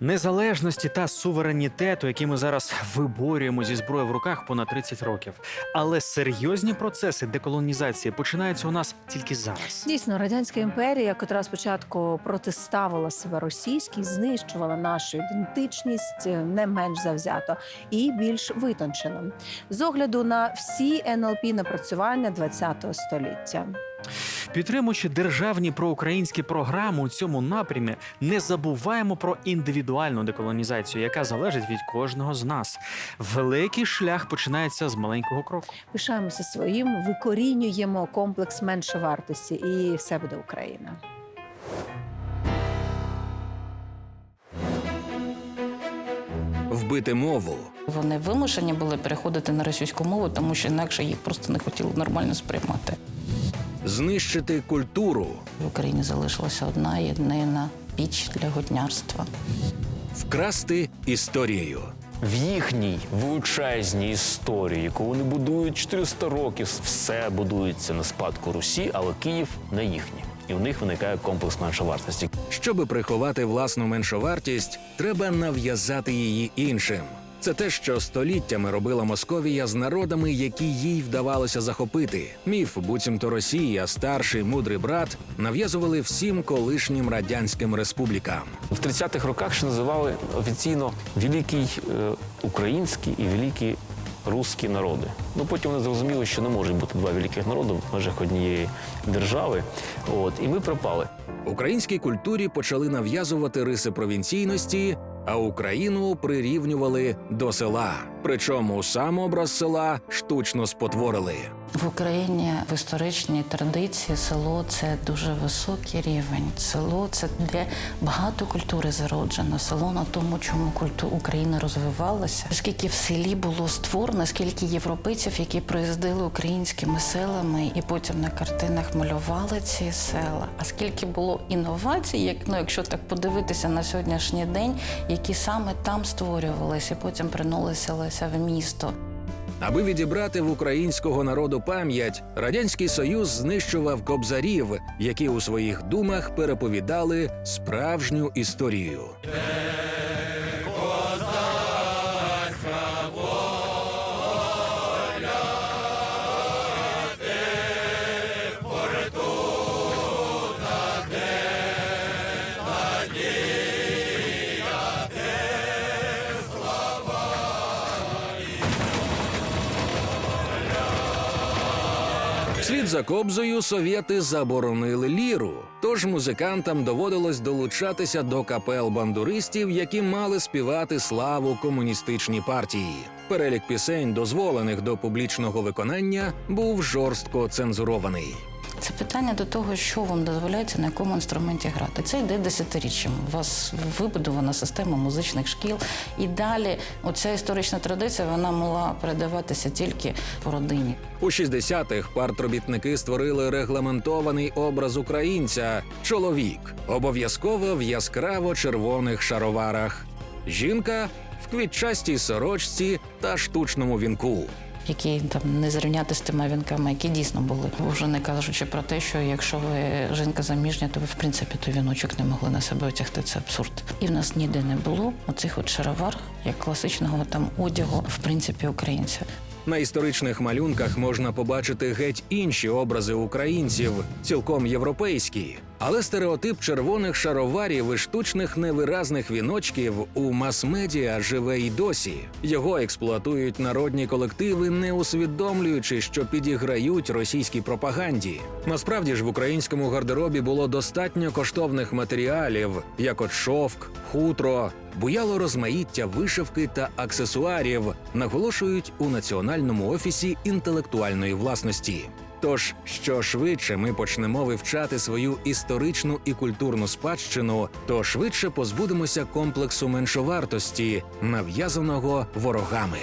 Незалежності та суверенітету, які ми зараз виборюємо зі зброєю в руках понад 30 років. Але серйозні процеси деколонізації починаються у нас тільки зараз. Дійсно, радянська імперія, котра спочатку протиставила себе російській, знищувала нашу ідентичність е, не менш завзято і більш витончено з огляду на всі НЛП напрацювання ХХ століття. Підтримуючи державні проукраїнські програми у цьому напрямі, не забуваємо про індивідуальну деколонізацію, яка залежить від кожного з нас. Великий шлях починається з маленького кроку. Пишаємося своїм, викорінюємо комплекс меншовартості, і все буде Україна. Вбити мову, Вони вимушені були переходити на російську мову, тому що інакше їх просто не хотіли нормально сприймати. Знищити культуру, В Україні залишилася одна єдина піч для гутнярства. вкрасти історію. В їхній величезній історії, яку вони будують 400 років, все будується на спадку Русі, але Київ не їхній. І в них виникає комплекс меншовартості. Щоби приховати власну меншовартість, треба нав'язати її іншим. Це те, що століттями робила Московія з народами, які їй вдавалося захопити. Міф, буцімто Росія, старший мудрий брат, нав'язували всім колишнім радянським республікам. В 30-х роках ще називали офіційно великий е, український і великий русські народи. Ну потім вони зрозуміли, що не може бути два великих народи в межах однієї держави. От і ми пропали. Українській культурі почали нав'язувати риси провінційності, а Україну прирівнювали до села. Причому сам образ села штучно спотворили. В Україні в історичній традиції село це дуже високий рівень. Село це де багато культури зароджено. Село на тому, чому культура України розвивалася. Скільки в селі було створено, скільки європейців, які приїздили українськими селами і потім на картинах малювали ці села. А скільки було інновацій, як ну, якщо так подивитися на сьогоднішній день, які саме там створювалися, і потім приносилися в місто. Аби відібрати в українського народу пам'ять, радянський союз знищував кобзарів, які у своїх думах переповідали справжню історію. Вслід за кобзою совєти заборонили ліру, тож музикантам доводилось долучатися до капел бандуристів, які мали співати славу комуністичній партії. Перелік пісень, дозволених до публічного виконання, був жорстко цензурований. Питання до того, що вам дозволяється на якому інструменті грати. Це йде десятиріччям. У вас вибудована система музичних шкіл, і далі оця історична традиція вона могла передаватися тільки по родині. У 60-х партробітники створили регламентований образ українця чоловік, обов'язково в яскраво червоних шароварах. Жінка в квітчастій сорочці та штучному вінку. Які там не зрівняти з тими вінками, які дійсно були, вже не кажучи про те, що якщо ви жінка заміжня, то ви в принципі той віночок не могли на себе одягти. Це абсурд. І в нас ніде не було оцих от шаровар, як класичного там одягу, в принципі, українця. На історичних малюнках можна побачити геть інші образи українців, цілком європейські. Але стереотип червоних шароварів і штучних невиразних віночків у мас-медіа живе й досі. Його експлуатують народні колективи, не усвідомлюючи, що підіграють російській пропаганді. Насправді ж в українському гардеробі було достатньо коштовних матеріалів, як от шовк, хутро, буяло розмаїття вишивки та аксесуарів, наголошують у національному офісі інтелектуальної власності. Тож, що швидше ми почнемо вивчати свою історичну і культурну спадщину, то швидше позбудемося комплексу меншовартості, нав'язаного ворогами.